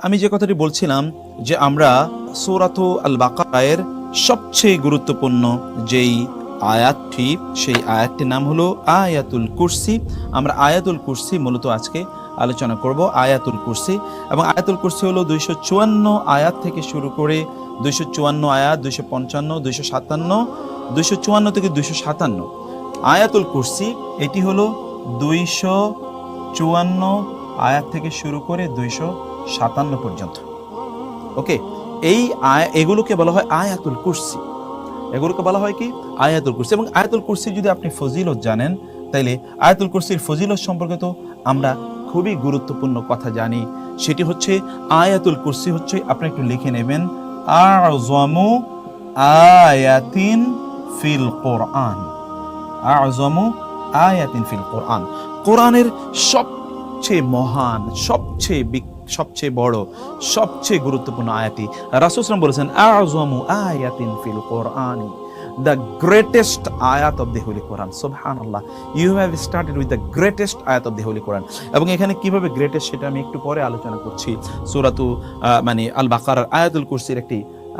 আমি যে কথাটি বলছিলাম যে আমরা সৌরাত আল বাকায়ের সবচেয়ে গুরুত্বপূর্ণ যেই আয়াতটি, সেই আয়াতটির নাম হলো আয়াতুল কুরসি। আমরা আয়াতুল কুরসি মূলত আজকে আলোচনা করব, আয়াতুল কুরসি। এবং আয়াতুল কুরসি হলো দুইশো চুয়ান্ন আয়াত থেকে শুরু করে দুইশো চুয়ান্ন আয়াত, দুইশো পঞ্চান্ন, দুইশো সাতান্ন, দুইশো চুয়ান্ন থেকে দুইশো সাতান্ন। আয়াতুল কুরসি, এটি হলো দুইশো চুয়ান্ন আয়াত থেকে শুরু করে দুইশো সাতান্ন পর্যন্ত। ওকে, এই আয়, এগুলোকে বলা হয় আয়াতুল কুরসি। এগুলোকে বলা হয় কি? আয়াতুল কুরসি। এবং আয়াতুল কুরসি যদি আপনি ফজিলত জানেন, তাইলে আয়াতুল কুরসির ফজিলত সম্পর্কে তো আমরা খুবই গুরুত্বপূর্ণ কথা জানি। সেটি হচ্ছে, আয়াতুল কুরসি হচ্ছে, আপনি একটু লিখে নেবেন আযমু আয়াতিন ফিল কোরআন। আযমু আয়াতিন ফিল কোরআন। কোরআনের সবচেয়ে মহান, সবচেয়ে বিক- সবচেয়ে বড়, সবচেয়ে গুরুত্বপূর্ণ আয়াতি রাসুসলাম বলেছেন, আযমু আয়াতিন ফিল কোরআনি গ্রেটেস্ট আয়াত অফ দি হোলি কোরআন। সুবহানাল্লাহ, you have started with the greatest আয়াত অফ দি হোলি কোরআন। এবং এখানে কীভাবে গ্রেটেস্ট সেটা আমি একটু পরে আলোচনা করছি। সূরাতু মানে আল বাকারার আয়াতুল কুরসির একটি,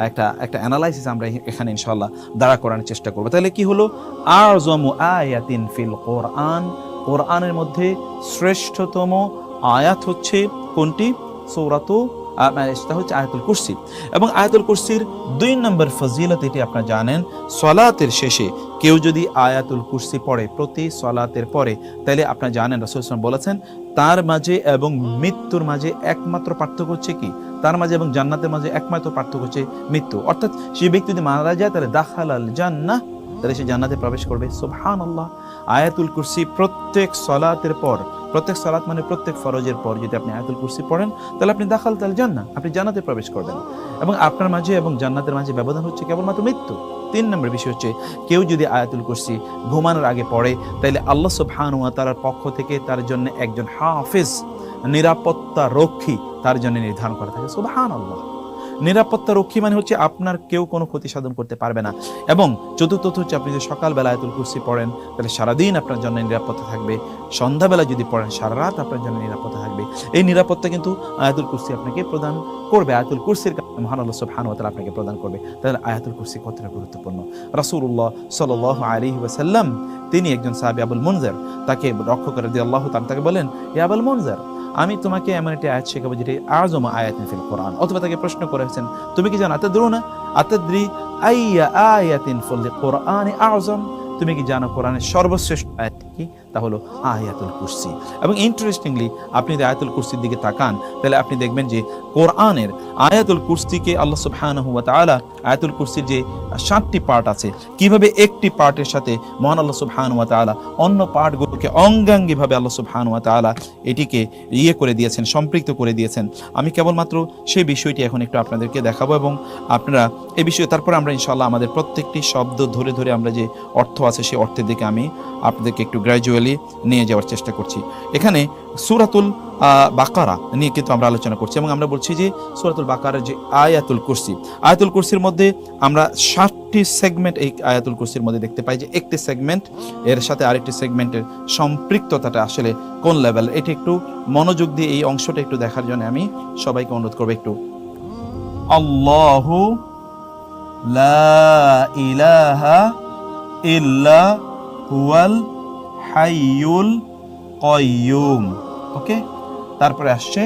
একটা একটা অ্যানালাইসিস আমরা এখানে ইনশাআল্লাহ দাঁড়া করানোর চেষ্টা করব। তাহলে কি হলো? আযমু আয়াতিন ফিল কোরআন, কোরআনের মধ্যে শ্রেষ্ঠতম আয়াত হচ্ছে কোনটি? সৌরাতু হচ্ছে আয়াতুল কুরসি। এবং আয়াতুল কুরসির দুই নম্বর ফজিলত এটি আপনারা জানেন, সলাতের শেষে কেউ যদি আয়াতুল কুরসি পড়ে প্রতি সলাতের পরে, তাহলে আপনারা জানেন ওয়াসাল্লাম বলেছেন, তার মাঝে এবং মৃত্যুর মাঝে একমাত্র পার্থক্য হচ্ছে কি? তার মাঝে এবং জান্নাতের মাঝে একমাত্র পার্থক্য হচ্ছে মৃত্যু। অর্থাৎ, সেই ব্যক্তি যদি মারা যায়, তাহলে দাখাল আল জান্নাহ, তাহলে সে জান্নাতে প্রবেশ করবে। সুবহানাল্লাহ। আয়াতুল কুরসি প্রত্যেক সলাতের পর, প্রত্যেক সলাত মানে প্রত্যেক ফরজের পর যদি আপনি আয়াতুল কুরসি পড়েন, তাহলে আপনি দাখাল তাল জান্নাহ, আপনি জান্নাতে প্রবেশ করবেন। এবং আপনার মাঝে এবং জান্নাতের মাঝে ব্যবধান হচ্ছে কেবলমাত্র মৃত্যু। তিন নম্বর বিষয় হচ্ছে, কেউ যদি আয়াতুল কুরসি ঘুমানোর আগে পড়ে, তাহলে আল্লাহ সুবহানাহু ওয়া তাআলার পক্ষ থেকে তার জন্য একজন হাফেজ, নিরাপত্তা রক্ষী তার জন্য নির্ধারণ করা থাকে। সুবহানাল্লাহ। নিরাপত্তা রক্ষী মানে হচ্ছে আপনার কেউ কোনো ক্ষতি সাধন করতে পারবে না। এবং চতুর্থ হচ্ছে আপনি যদি সকালবেলা আয়াতুল কুরসি পড়েন, তাহলে সারাদিন আপনার জন্য নিরাপত্তা থাকবে। সন্ধ্যাবেলা যদি পড়েন সারা রাত আপনার জন্য নিরাপত্তা থাকবে। এই নিরাপত্তা কিন্তু আয়াতুল কুরসি আপনাকে প্রদান করবে। আয়াতুল কুরসির মহান আল্লাহ সুবহানাহু ওয়া আপনাকে প্রদান করবে। তাহলে আয়াতুল কুরসি কতটা গুরুত্বপূর্ণ? রাসূলুল্লাহ সাল্লাল্লাহু আলাইহি ওয়াসাল্লাম, তিনি একজন সাহাবী আবুল মুনজার, তাকে রক্ষা করে দিয়ে আল্লাহ তাআলা তাকে বলেন, ইয়া আবুল মুনজার আমি তোমাকে এমন একটি আয়াত শেখাবো যেটি আজম আয়াত ফিল কোরআন। অথবা তাকে প্রশ্ন করেছেন, তুমি কি জানো আতাদ্রু না আতাদ্রি আইয়া আয়াতিন ফল কোরআন আজম তুমি কি জানো কোরআনের সর্বশ্রেষ্ঠ আয়াত কি? তা হলো আয়াতুল কুরসি। এবং ইন্টারেস্টিংলি আপনি যদি আয়াতুল কুরসির দিকে তাকান, তাহলে আপনি দেখবেন যে কোরআনের আয়াতুল কুরসিকে আল্লাহ সুবহানাহু ওয়া তাআলা, আয়াতুল কুরসির যে সাতটি পার্ট আছে, কীভাবে একটি পার্টের সাথে মহান আল্লাহ সুবহানাহু ওয়া তাআলা, অন্য পার্টগুলোকে অঙ্গাঙ্গিভাবে আল্লাহ সুবহানাহু ওয়া তাআলা এটিকে ইয়ে করে দিয়েছেন, সম্পৃক্ত করে দিয়েছেন। আমি কেবলমাত্র সেই বিষয়টি এখন একটু আপনাদেরকে দেখাবো এবং আপনারা এই বিষয়ে তারপরে আমরা ইনশাআল্লাহ আমাদের প্রত্যেকটি শব্দ ধরে ধরে আমরা যে অর্থ আছে সেই অর্থের দিকে আমি আপনাদেরকে একটু গ্র্যাজুয়ালি নিয়ে যাওয়ার চেষ্টা করছি। এখানে সুরাতুল বাকারা নিয়ে কিন্তু আমরা আলোচনা করছি এবং আমরা বলছি যে সুরাতুল বাকারার যে আয়াতুল কুরসি, আয়াতুল কুরসির মধ্যে আমরা ষাটটি সেগমেন্ট এই আয়াতুল কুরসির মধ্যে দেখতে পাই যে একটি সেগমেন্ট, এর সাথে আরেকটি সেগমেন্টের সম্পৃক্ততাটা আসলে কোন লেভেল এটি একটু মনোযোগ দিয়ে এই অংশটা একটু দেখার জন্য আমি সবাইকে অনুরোধ করব একটু। আল্লাহু লা ইলাহা ইল্লা হুয়াল হাইয়ুল কয়্যুম ওকে তারপরে আসছে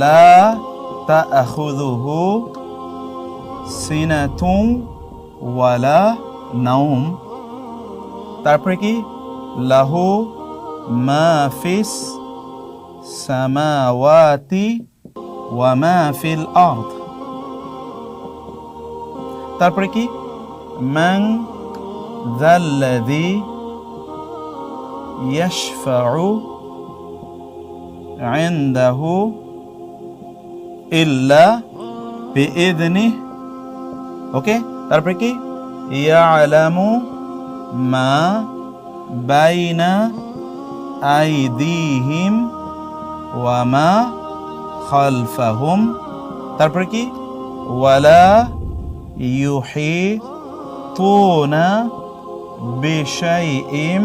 লা তাআখুযুহু সিনাতুন ওয়ালা নাউম তারপরে কি লাহু মা ফিস সামাওয়াতি ওয়া মা ফিল আরদ তারপরে কি মান যাল্লাযী ইয়াশফাউ ইনদাহু ইল্লা বিইذনিহ ওকে তারপরে কি ইয়ালামু মা বাইনা আইদিহিম ওয়া মা খালফাহুম তারপরে কি ওয়ালা ইউহিতুনা বিশাইইম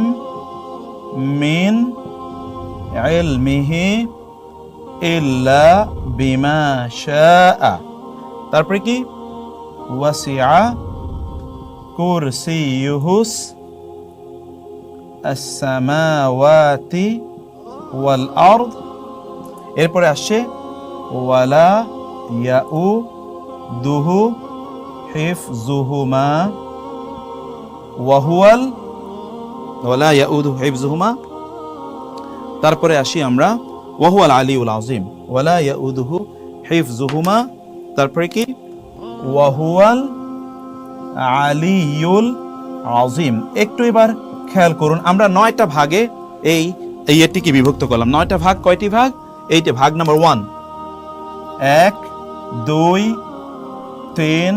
মিন ইলমিহি ইল্লা বিমা শাআ তারপরে কি? ওয়াসিআ কুরসিয়ুহুস as-samawati ওয়াল আরদ এরপরে আসছে ওয়ালা ইয়াউ দুহু হিফজুহুমা ওয়াহুয়াল তারপরে আসি আমরা ওয়াহুয়াল আলিউল আযীম ওয়ালা ইয়াউদুহু হিফজুহুমা তারপরে কি? ওয়াহুয়াল আলিউল আযীম একটু এবার খেয়াল করুন, আমরা নয়টা ভাগে এই এই এটিকে বিভক্ত করলাম। নয়টা ভাগ, কয়টি ভাগ? এইটা ভাগ নাম্বার ওয়ান। এক, দুই, তিন,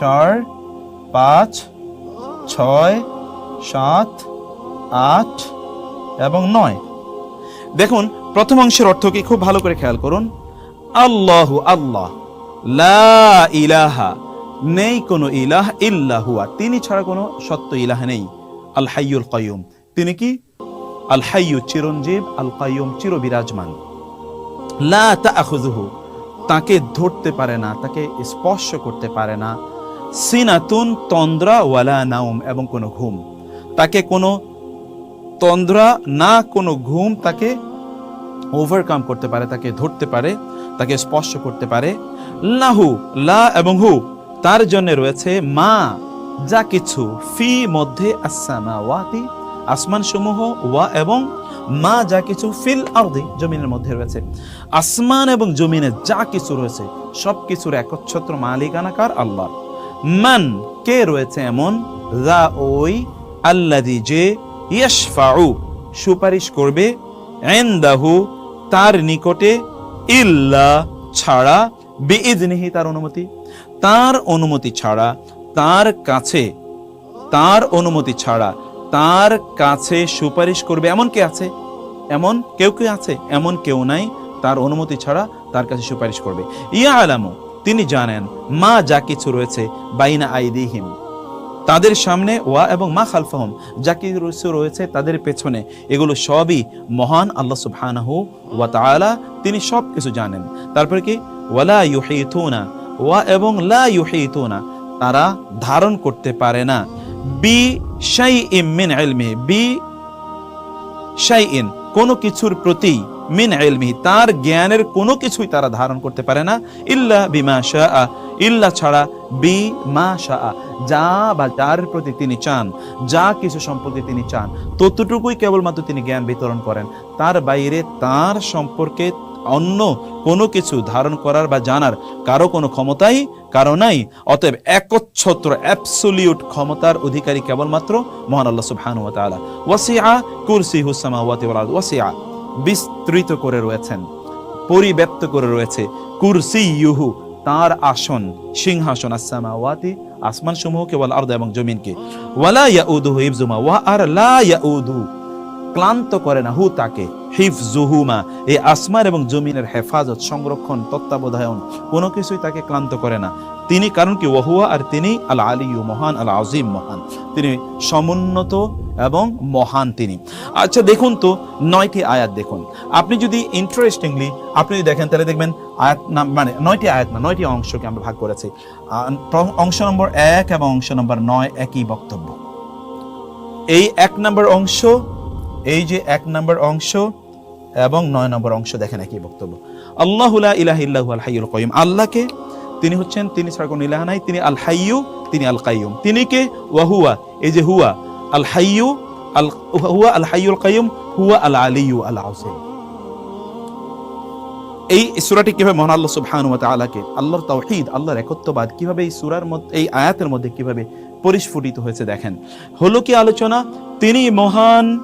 চার, পাঁচ, ছয়, সাত আট এবং নয়। দেখুন, প্রথম অংশের অর্থ কি? খুব ভালো করে খেয়াল করুন। আল্লাহ আল্লাহ, লা ইলাহা, নেই কোনো ইলাহ ইল্লা হুয়া। তিনি ছাড়া কোনো সত্য ইলাহ নেই। আল হাইয়ুল কাইয়ুম। তিনি কি? আল হাইয়ু চিরঞ্জীব, আল কাইয়ুম চির বিরাজমান লা তাআখুযুহু তাকে ধরতে পারে না, তাকে স্পর্শ করতে পারে না। সিনাতুন, তন্দ্রা, ওয়ালা নাউম এবং কোনো ঘুম। তাকে কোনো তন্দ্রা না কোনো ঘুম তাকে ওভারকাম করতে পারে, তাকে ধরতে পারে, তাকে স্পর্শ করতে পারে। লাহু লা এবং হু, তার জন্য রয়েছে মা, যা কিছু, ফি মধ্যে আসসামাওয়াতি আসমান সমূহ ওয়া এবং মা যা কিছু, ফিল আরদি, জমিনের মধ্যে রয়েছে। আসমান এবং জমিনে যা কিছু রয়েছে, সব কিছুর একচ্ছত্র মালিকানাকার আল্লাহ। মান, কে রয়েছে এমন? যা ওই, আল্লাদি যে ইয়াশফাউ, সুপারিশ করবে, ইনদাহু, তার নিকটে ইল্লা ছাড়া বিইজনিহি তার অনুমতি তার অনুমতি ছাড়া, তার কাছে, তার অনুমতি ছাড়া, তার কাছে সুপারিশ করবে। এমন কে আছে? এমন কেউ কেউ আছে? এমন কেউ নাই, তার অনুমতি ছাড়া তার কাছে সুপারিশ করবে। ইয়া আলামু তিনি জানেন, মা যা কিছু রয়েছে, বাইনা আইদিহিম। তাদের সামনে ওয়া এবং মা খালফাহম, যা কিছু রয়েছে তাদের পেছনে। এগুলো সবই মহান আল্লাহ সুবহানাহু ওয়া তাআলা, তিনি সব কিছু জানেন। তারপরে কি? ওয়ালা ইউহিতুনা, ওয়া এবং লা ইউহিতুনা, তারা ধারণ করতে পারে না। বি শাইইম মিন ইলমি বি শাইইন। কোনো কিছুর প্রতি মিন এলমি তার জ্ঞানের কোনো কিছুই তারা ধারণ করতে পারে না, ইল্লা বিমা শাহ ইল্লা ছাড়া বি মা শাহ যা বা যার প্রতি তিনি চান, যা কিছু সম্পর্কে তিনি চান, ততটুকুই কেবলমাত্র তিনি জ্ঞান বিতরণ করেন। তার বাইরে তার সম্পর্কে অন্য কোনো কিছু ধারণ করার বা জানার কারও কোনো ক্ষমতাই, কারও নাই। অতএব একচ্ছত্র অ্যাবসোলিউট ক্ষমতার অধিকারী কেবলমাত্র মহান আল্লাহ সুবহানাহু ওয়া কুরসিহুস সামাওয়াতি ওয়াল ওয়াসিআ বিস্তৃত করে রয়েছেন, পরিব্যাপ্ত করে রয়েছে। কুরসিয়ুহু তার আসন, সিংহাসন, আসসামাওয়াতি আসমান সমূহ কেবল আরদ এবং জমিনকে। ওয়ালা ইয়াউদুহু হিফজুমা ওয়া আর লা ইয়াউদু, ক্লান্ত করে না হু তাকে। হিফজুহুমা এই আসমান এবং জমিনের হেফাজত, সংরক্ষণ, তত্ত্বাবধায়ন, কোনো কিছুই তাকে ক্লান্ত করে না। তিনি কারণ কি? ওহুয়া, আর তিনি আল আলিউ মহান আল আজিম মহান। তিনি সমুন্নত এবং মহান তিনি। আচ্ছা দেখুন তো, নয়টি আয়াত দেখুন। আপনি যদি ইন্টারেস্টিংলি আপনি যদি দেখেন, তাহলে দেখবেন আয়াত নাম মানে নয়টি আয়াত না, নয়টি অংশকে আমরা ভাগ করেছি। অংশ নম্বর এক এবং অংশ নম্বর নয় একই বক্তব্য। এই এক নম্বর অংশ, এই যে এক নম্বর অংশ এবং নয় নম্বর অংশ দেখেন একই বক্তব্য। আল্লাহ ইলাহ ইল্লাহু আল হাইয়ুল কাইয়ুম। আল্লাহকে তিনি হচ্ছেন, তিনি ছাড়া কোনো ইলাহ নাই, তিনি আল হাইয়ু, তিনি আল কাইয়ুম। তিনি কে? ওয়াহুয়া এই যে হুয়া, আল হাইয়ু, আল, হুয়া আল হাইয়ুল কাইয়ুম, হুয়া আল আলিয়ু আল আযীম। এই সূরাটি কীভাবে মহান আল্লাহ সুবহানাহু ওয়া তাআলাকে, আল্লাহর তাওহীদ আল্লাহর একত্ববাদ কীভাবে এই সূরার মধ্যে, এই আয়াতের মধ্যে কীভাবে পরিস্ফুটিত হয়েছে দেখেন। হলো কি আলোচনা? তিনি মহান,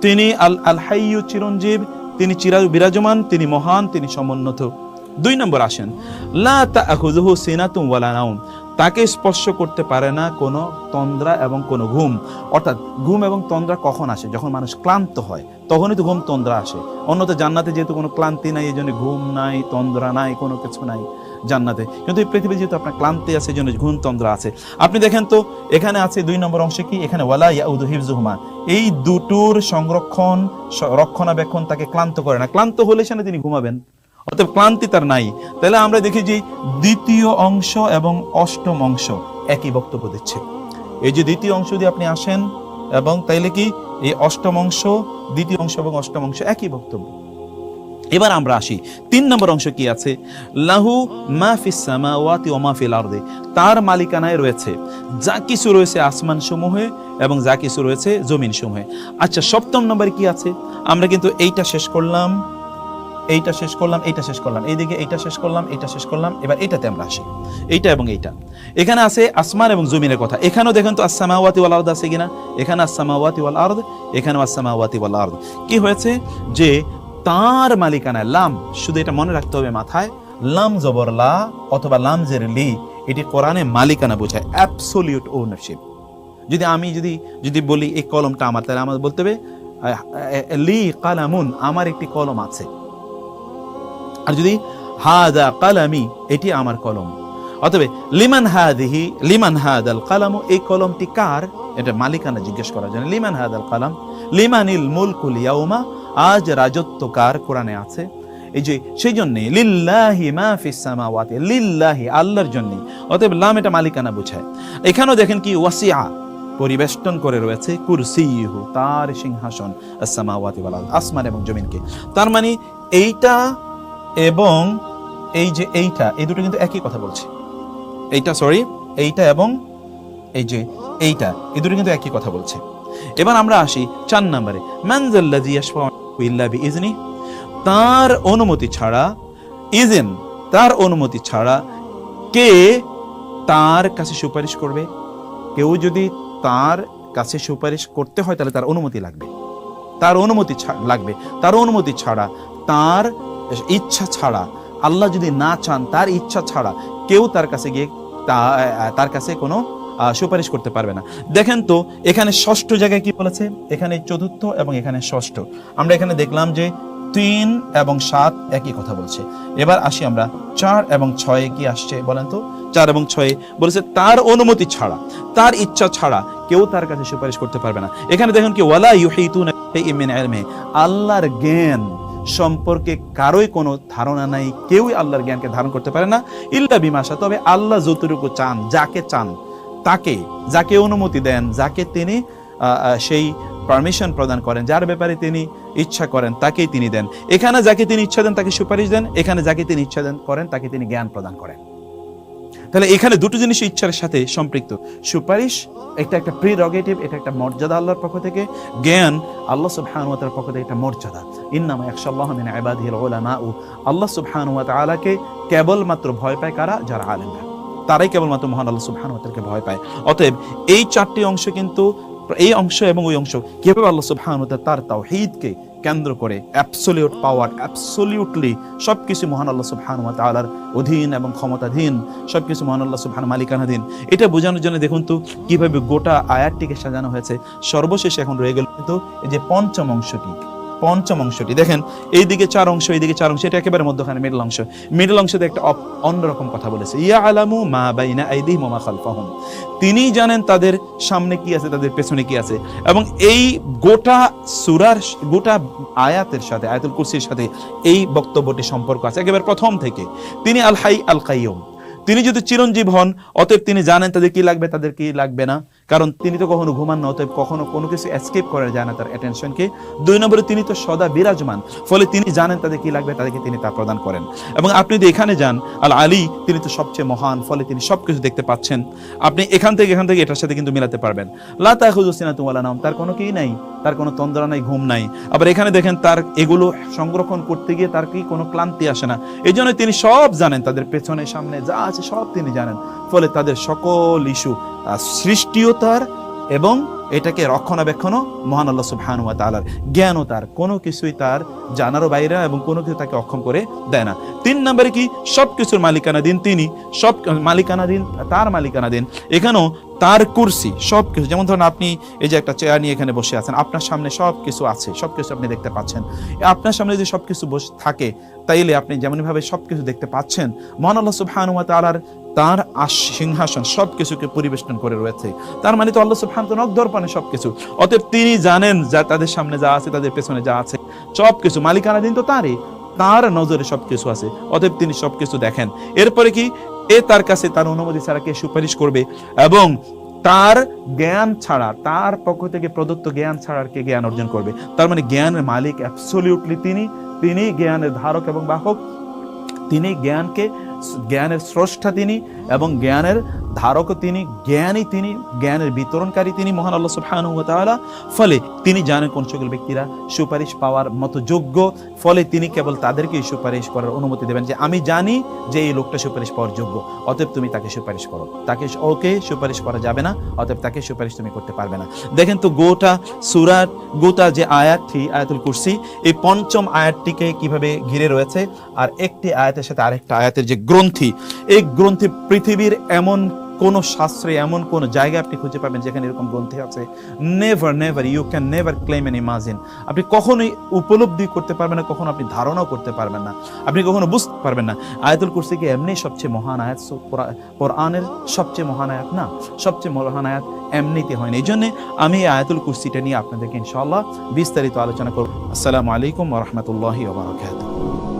তিনি আল আল হাইয়ু চিরঞ্জীব তিনি চিরা বিরাজমান, তিনি মহান, তিনি সমুন্নত। দুই নম্বর আসেন। লা সিনাতুম ওয়ালা তাকে স্পর্শ করতে পারে না কোনো তন্দ্রা এবং কোনো ঘুম। অর্থাৎ ঘুম এবং তন্দ্রা কখন আসে? যখন মানুষ ক্লান্ত হয়, তখনই তো ঘুম তন্দ্রা আসে। অন্যতে জান্নাতে যেহেতু কোনো ক্লান্তি নাই, এই জন্য ঘুম নাই, তন্দ্রা নাই, কোনো কিছু নাই। জান্নাতে। কিন্তু এই পৃথিবী যেহেতু আপনার ক্লান্তি আছে, এই জন্য ঘুম তন্দ্রা আছে। আপনি দেখেন তো, এখানে আছে দুই নম্বর অংশে কি? এখানে ওয়ালা ইয়াউদু হিফজুহুমা এই দুটোর সংরক্ষণ রক্ষণাবেক্ষণ তাকে ক্লান্ত করে না। ক্লান্ত হলে সেখানে তিনি ঘুমাবেন। অতএব ক্লান্তি তার নাই। তাহলে আমরা দেখি যে দ্বিতীয় অংশ এবং অষ্টম অংশ একই বক্তব্য দিচ্ছে। এই যে দ্বিতীয় অংশ দিয়ে আপনি আসেন এবং তাইলে কি? এই অষ্টম অংশ, দ্বিতীয় অংশ এবং অষ্টম অংশ একই বক্তব্য। এবার আমরা আসি। তিন নম্বর অংশ কি আছে? লাহু মাহফিস সামাওয়াতি আরদে। তার মালিকানায় রয়েছে যা কিছু রয়েছে আসমান সমূহে এবং যা কিছু রয়েছে জমিন সমূহে আচ্ছা সপ্তম নম্বরে কি আছে? আমরা কিন্তু এইটা শেষ করলাম, এইটা শেষ করলাম, এইটা শেষ করলাম, এইদিকে এইটা শেষ করলাম, এইটা শেষ করলাম, এবার এটাতে আমরা আসি। এইটা এবং এইটা। এখানে আছে আসমান এবং জমিনের কথা। এখানেও দেখেন তো আসসামাওয়াতি ওয়াল আরদ আছে কিনা? এখানে আসসামাওয়াতি ওয়াল আরদ, এখানেও আসসামাওয়াতি ওয়াল আরদ। কি হয়েছে? যে তার মালিকানায় লাম। শুধু এটা মনে রাখতে হবে মাথায়, লাম জবর লা অথবা লাম জের লি, এটি কোরআনে মালিকানা বোঝায় অ্যাবসোলিউট ওনারশিপ যদি আমি যদি যদি বলি এই কলমটা আমার, তাহলে আমার বলতে হবে লি কালামুন, আমার একটি কলম আছে। আর যদি হাদা কালামি, এটি আমার কলম। অতবে লিমান হাদিহি, লিমান হাদাল কালামু, এই কলমটি কার? এটা মালিকানা জিজ্ঞেস করার জন্য। লিমান হাদাল কালাম, লিমানিল মুলকুল ইয়াউমা আজ রাজত্ব কার কোরআনে আছে। এই যে সেই জন্য লিল্লাহি মা ফিস সামাওয়াতি, লিল্লাহি আল্লাহর জন্য। অতএব লাম এটা মালিকানা বোঝায়। এখানেও দেখেন কি ওয়াসিআ পরিবেষ্টন করে রয়েছে কুরসিহু, তার সিংহাসন আসসামাওয়াতি ওয়াল আসমান এবং জমিনকে। তার মানে এইটা এবং এই যে এইটা, এই দুটো কিন্তু একই কথা বলছে। এইটা সরি এইটা এবং এই যে এইটা, এই দুটো কিন্তু একই কথা বলছে। এবার আমরা আসি চার নম্বরে। মানজাল্লাজি ইয়াশফাউ ইল্লা বিইজনি তার অনুমতি ছাড়া ইজেন তার অনুমতি ছাড়া কে তার কাছে সুপারিশ করবে? কেউ যদি তার কাছে সুপারিশ করতে হয়, তাহলে তার অনুমতি লাগবে। তার অনুমতি লাগবে। তার অনুমতি ছাড়া, তার ইচ্ছা ছাড়া, আল্লাহ যদি না চান, তার ইচ্ছা ছাড়া কেউ তার কাছে গিয়ে তার কাছে কোনো সুপারিশ করতে পারবে না। দেখেন তো, এখানে ষষ্ঠ জায়গায় কি বলেছে? এখানে চতুর্থ এবং এখানে ষষ্ঠ। আমরা এখানে দেখলাম যে তিন এবং সাত একই কথা বলছে। এবার আসি আমরা, চার এবং ছয়ে কি আসছে বলেন তো? চার এবং ছয়ে বলেছে, তার অনুমতি ছাড়া, তার ইচ্ছা ছাড়া কেউ তার কাছে সুপারিশ করতে পারবে না। এখানে দেখুন কি, ওয়ালা ইউহিতুনা আল্লাহর জ্ঞান সম্পর্কে কারোই কোনো ধারণা নাই, কেউই আল্লাহর জ্ঞানকে ধারণ করতে পারে না, ইল্লা বিমাশা তবে আল্লাহ যতটুকু চান, যাকে চান তাকে, যাকে অনুমতি দেন, যাকে তিনি সেই পারমিশন প্রদান করেন, যার ব্যাপারে তিনি ইচ্ছা করেন, তাকেই তিনি দেন। এখানে যাকে তিনি ইচ্ছা দেন, তাকে সুপারিশ দেন, এখানে যাকে তিনি ইচ্ছা দেন করেন, তাকে তিনি জ্ঞান প্রদান করেন। তাহলে এখানে দুটো জিনিস ইচ্ছার সাথে সম্পৃক্ত। সুপারিশ, এটা একটা প্রিরগেটিভ এটা একটা মর্যাদা আল্লাহর পক্ষ থেকে। জ্ঞান, আল্লাহ সুবহানাহু ওয়া পক্ষ থেকে একটা মর্যাদা। ইন্নামা ইয়াখশাল্লাহ মিন ইবাদিহিল উলামা আল্লাহ সুবহানাহু ওয়া তাআলাকে কেবলমাত্র ভয় পায় কারা? যারা আলেমরা। তারাই কেবলমাত্র মহান আল্লাহ সুবহানাহু ওয়া ভয় পায়। অতএব এই চারটি অংশ কিন্তু, এই অংশ এবং ওই অংশ কীভাবে আল্লাহ তাআলা তার তাওহীদকে কেন্দ্র করে অ্যাবসলিউট পাওয়ার অ্যাবসলিউটলি সবকিছু মহান আল্লাহ সুবহানাহু ওয়া তাআলার অধীন এবং ক্ষমতাধীন, সবকিছু মহান আল্লাহ সুবহান মালিকানাধীন। এটা বোঝানোর জন্য দেখুন তো কীভাবে গোটা আয়াতটিকে সাজানো হয়েছে। সর্বশেষে এখন রয়ে গেল কিন্তু এই যে পঞ্চম অংশটি। পঞ্চম অংশটি। দেখেন, এইদিকে চার অংশ, এইদিকে চার অংশ, এটা একেবারে মধ্যখানে মিডল অংশ। মিডল অংশতে একটা অন্যরকম কথা বলেছে। ইয়া আলামু মা বাইনা আইদিহিম ওয়া মা খালফাহুম। তিনি জানেন তাদের সামনে কি আছে, তাদের পেছনে কি আছে। এবং এই গোটা সুরার গোটা আয়াতের সাথে, আয়াতুল কুরসির সাথে এই বক্তব্যটি সম্পর্ক আছে, একেবারে প্রথম থেকে। তিনি আল হাই আল কাইয়ুম তিনি যদি চিরঞ্জীব হন, অতএব তিনি জানেন তাদের কি লাগবে, তাদের কি লাগবে না। কারণ তিনি তো কখনো ঘুমান না, অতএব কখনো কোনো কিছু এসকেপ করা যায় না তার অ্যাটেনশনকে দুই নম্বরে তিনি তো সদা বিরাজমান, ফলে তিনি জানেন তাদের কি লাগবে, তাদেরকে তিনি তা প্রদান করেন। এবং আপনি যদি এখানে যান আল আলী তিনি তো সবচেয়ে মহান, ফলে তিনি সবকিছু দেখতে পাচ্ছেন। আপনি এখান থেকে এখান থেকে এটার সাথে কিন্তু মিলাতে পারবেন। লা তাখুজুসিনা তুমালা নাম তার কোনো কি নাই, তার কোনো তন্দ্রা নাই, ঘুম নাই। আবার এখানে দেখেন তার এগুলো সংরক্ষণ করতে গিয়ে তার কি কোনো ক্লান্তি আসে না। এই জন্য তিনি সব জানেন, তাদের পেছনে, সামনে যা আছে সব তিনি জানেন। ফলে তাদের সকল ইস্যু সৃষ্টিও তার এবং এটাকে রক্ষণাবেক্ষণও মহান আল্লাহ সুবহান ওয়া তাআলার। জ্ঞানও তার, কোনো কিছুই তার জানারও বাইরে এবং কোনো কিছু তাকে অক্ষম করে দেয় না। তিন নম্বরে কি? সব কিছুর মালিকানাধীন তিনি, সব মালিকানাধীন তার মালিকানাধীন এখানেও তার কুরসি সব কিছু যেমন ধরুন আপনি এই যে একটা চেয়ার নিয়ে এখানে বসে আছেন, আপনার সামনে সব কিছু আছে সব কিছু আপনি দেখতে পাচ্ছেন। আপনার সামনে যদি সব কিছু বসে থাকে, তাইলে আপনি যেমনভাবে সব কিছু দেখতে পাচ্ছেন, মহান আল্লাহ সুবহান ওয়া তাআলার তার সিংহাসন সব কিছুকে পরিবেষ্টন করে রয়েছে। তার মানে তো আল্লাহ সুবহান তো নকদর্পণে সব কিছু অতএব তিনি জানেন যা তাদের সামনে যা আছে, তাদের পেছনে যা আছে। সব কিছু মালিকানাধীন তো তারই, তার নজরে সবকিছু আছে। অতএব তিনি সবকিছু দেখেন। এরপরে কি? এ তার কাছে তার অনুমতি ছাড়া কে সুপারিশ করবে? এবং তার জ্ঞান ছাড়া, তার পক্ষ থেকে প্রদত্ত জ্ঞান ছাড়া কে জ্ঞান অর্জন করবে? তার মানে জ্ঞানের মালিক অ্যাবসলিউটলি তিনি। তিনি জ্ঞানের ধারক এবং বাহক। তিনি জ্ঞানকে জ্ঞানের স্রষ্টা তিনি এবং জ্ঞানের ধারকও তিনি জ্ঞানই তিনি, জ্ঞানের বিতরণকারী তিনি মহান আল্লাহ ওয়া ফলে তিনি জানেন কোন সকল ব্যক্তিরা সুপারিশ পাওয়ার মতো যোগ্য। ফলে তিনি কেবল তাদেরকেই সুপারিশ করার অনুমতি দেবেন যে, আমি জানি যে এই লোকটা সুপারিশ পাওয়ার যোগ্য। অতএব তুমি তাকে সুপারিশ করো। তাকে ওকে সুপারিশ করা যাবে না, অতএব তাকে সুপারিশ তুমি করতে পারবে না। দেখেন তো গোটা সুরার, গোটা যে আয়াতটি আয়াতুল কুরসি, এই পঞ্চম আয়াতটিকে কীভাবে ঘিরে রয়েছে? আর একটি আয়াতের সাথে আরেকটা আয়াতের যে গ্রন্থি, এই গ্রন্থি পৃথিবীর এমন কোন শাস্ত্রে এমন কোন জায়গায় আপনি খুঁজে পাবেন যেখানে এরকম গ্রন্থি আছে never never you can never claim an imagine আপনি কখনোই উপলব্ধি করতে পারবেন না, কখনো আপনি ধারণাও করতে পারবেন না। আপনি কখনো বুঝতে পারবেন না, আয়াতুল কুরসি কি এমনি সবচেয়ে মহান আয়াত? কোরআনের সবচেয়ে মহান আয়াত? না, সবচেয়ে মহান আয়াত এমনিতে হয়নি। এই জন্যে আমি আয়াতুল কুরসিটা নিয়ে আপনাদেরকে ইনশাআল্লাহ বিস্তারিত আলোচনা করব। আসসালামু আলাইকুম রাহমাতুল্লাহি ওয়া বারাকাতুহু।